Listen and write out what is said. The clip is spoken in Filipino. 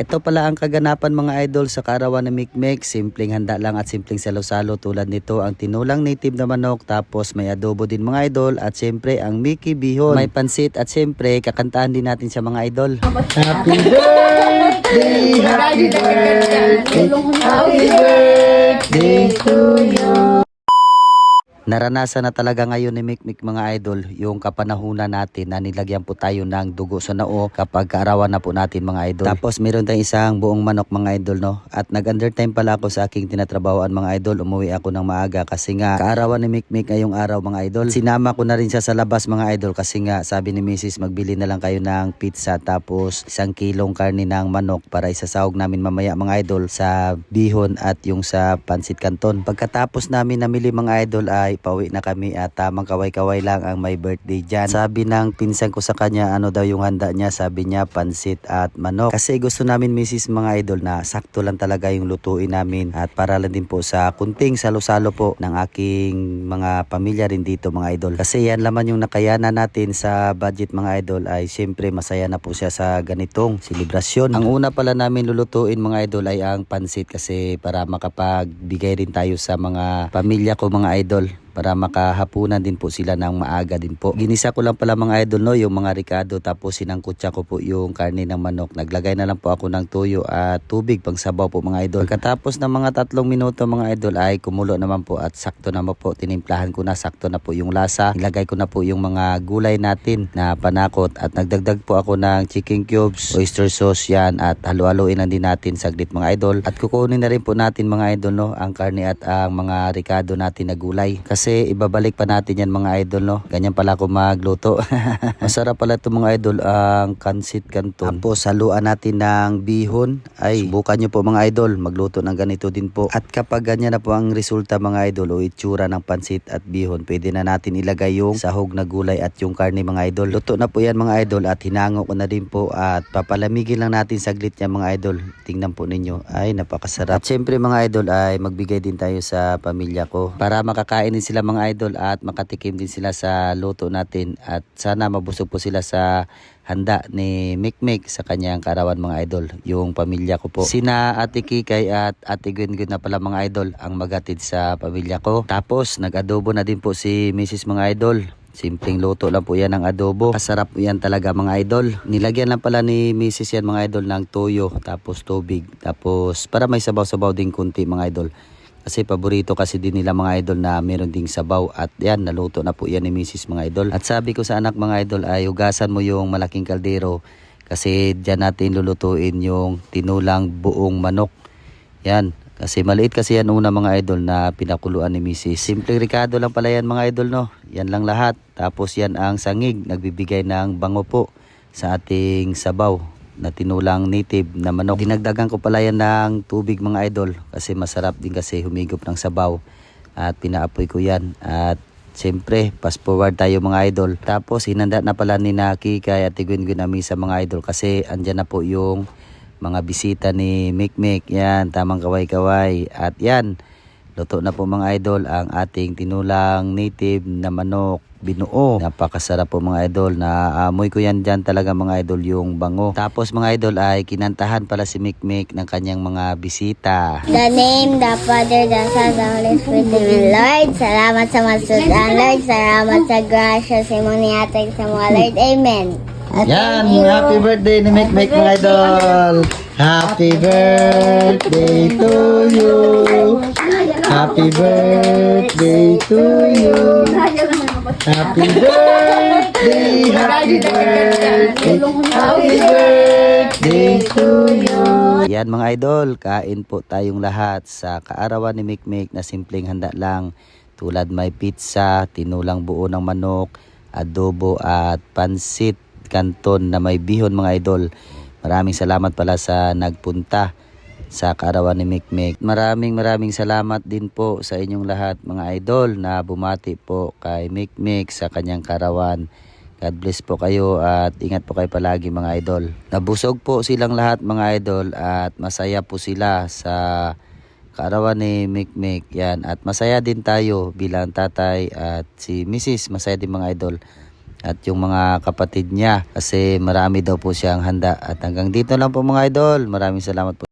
Ito pala ang kaganapan mga idol sa kaarawan ni Mikmek. Simpleng handa lang at simpleng salo-salo tulad nito ang tinulang native na manok tapos may adobo din mga idol at siyempre ang Mickey Bihon. May pansit at siyempre kakantahan din natin sa mga idol. Happy birthday, happy birthday, happy birthday to you. Naranasan na talaga ngayon ni Mikmik mga idol yung kapanahunan natin na nilagyan po tayo ng dugo sa noo kapag kaarawan na po natin mga idol. Tapos meron tayong isang buong manok mga idol no. At nag-undertime pala ako sa aking tinatrabahoan mga idol. Umuwi ako ng maaga kasi nga kaarawan ni Mikmik ngayong araw mga idol. Sinama ko na rin siya sa labas mga idol kasi nga sabi ni Mrs. magbili na lang kayo ng pizza tapos isang kilong karni ng manok para isasahog namin mamaya mga idol sa bihon at yung sa pansit canton. Pagkatapos namin namili mga idol ay pauwi na kami at tamang kaway-kaway lang ang may birthday dyan. Sabi ng pinsan ko sa kanya ano daw yung handa niya. Sabi niya pansit at manok. Kasi gusto namin misis mga idol na sakto lang talaga yung lutuin namin at para lang din po sa kunting salo-salo po ng aking mga pamilya rin dito mga idol. Kasi yan laman yung nakayanan natin sa budget mga idol ay siyempre masaya na po siya sa ganitong selebrasyon. Ang una pala namin lulutuin mga idol ay ang pansit kasi para makapagbigay rin tayo sa mga pamilya ko mga idol para makahapunan din po sila ng maaga din po. Ginisa ko lang pala mga idol no, yung mga ricado tapos sinangkutsa ko po yung karne ng manok. Naglagay na lang po ako ng tuyo at tubig pang sabaw po mga idol. Pagkatapos ng mga tatlong minuto mga idol ay kumulo naman po at sakto naman po tinimplahan ko na sakto na po yung lasa. Ilagay ko na po yung mga gulay natin na panakot at nagdagdag po ako ng chicken cubes, oyster sauce yan at halo-haloin na din natin saglit mga idol. At kukunin na rin po natin mga idol no, ang karne at ang mga ricado natin na gulay. Kasi ibabalik pa natin yan mga idol no. Ganyan pala ako magluto. Masarap pala ito mga idol ang kansit kanton. Tapos haluan natin ng bihon. Ay subukan nyo po mga idol magluto ng ganito din po. At kapag ganyan na po ang resulta mga idol o itsura ng pansit at bihon pwede na natin ilagay yung sahog na gulay at yung karne mga idol. Luto na po yan mga idol at hinango ko na din po at papalamigin lang natin saglit yan mga idol. Tingnan po ninyo. Ay napakasarap. At syempre mga idol ay magbigay din tayo sa pamilya ko para makakain din sila mga idol at makatikim din sila sa luto natin at sana mabusog po sila sa handa ni Mikmik sa kanyang karawan mga idol, yung pamilya ko po. Sina Ate Kikay at Ate Gwen na pala mga idol ang magatid sa pamilya ko. Tapos nag-adobo na din po si Mrs. mga idol. Simpleng luto lang po yan ng adobo. Masarap po yan talaga mga idol. Nilagyan lang pala ni Mrs. yan mga idol ng toyo, tapos tubig, tapos para may sabaw-sabaw din kunti mga idol. Kasi paborito kasi din nila mga idol na meron ding sabaw at yan naluto na po yan ni Mrs. mga idol. At sabi ko sa anak mga idol ay hugasan mo yung malaking kaldero kasi dyan natin lulutuin yung tinulang buong manok. Yan. Kasi maliit kasi yan una mga idol na pinakuluan ni Mrs. Simple ricado lang pala yan mga idol no. Yan lang lahat. Tapos yan ang sangig. Nagbibigay ng bango po sa ating sabaw na tinulang native na manok. Dinagdagan ko pala yan ng tubig mga idol kasi masarap din kasi humigop ng sabaw at pinaapoy ko yan. At siyempre fast forward tayo mga idol. Tapos hinanda na pala ni Naki kay Ate Gwen Gwen sa mga idol kasi andyan na po yung mga bisita ni Mikmik yan tamang kaway-kaway. At yan Luto na po mga idol ang ating tinulang native na manok binuo. Napakasarap po mga idol. Naamoy ko yan dyan talaga mga idol yung bango. Tapos mga idol ay kinantahan pala si Mikmik ng kanyang mga bisita. The name, the Father, the Son, the Holy Spirit, Amen. Lord, salamat sa masudan, Lord. Salamat sa grasya sa imong niatag sa mga Lord. Amen. Yan, happy birthday ni Mikmik mga idol. Happy birthday to you. Happy birthday to you. Happy birthday, happy birthday, happy birthday to you. Yan mga idol, kain po tayong lahat sa kaarawan ni Mikmik na simpleng handa lang tulad may pizza, tinulang buo ng manok, adobo at pansit kanton na may bihon mga idol. Maraming salamat pala sa nagpunta sa kaarawan ni Mikmik. Maraming maraming salamat din po sa inyong lahat mga idol na bumati po kay Mikmik sa kanyang karawan. God bless po kayo at ingat po kayo palagi mga idol. Nabusog po silang lahat mga idol at masaya po sila sa kaarawan ni Mikmik. Yan at masaya din tayo bilang tatay at si Mrs. Masaya din mga idol. at yung mga kapatid niya kasi marami daw po siyang handa. At hanggang dito lang po mga idol. Maraming salamat po.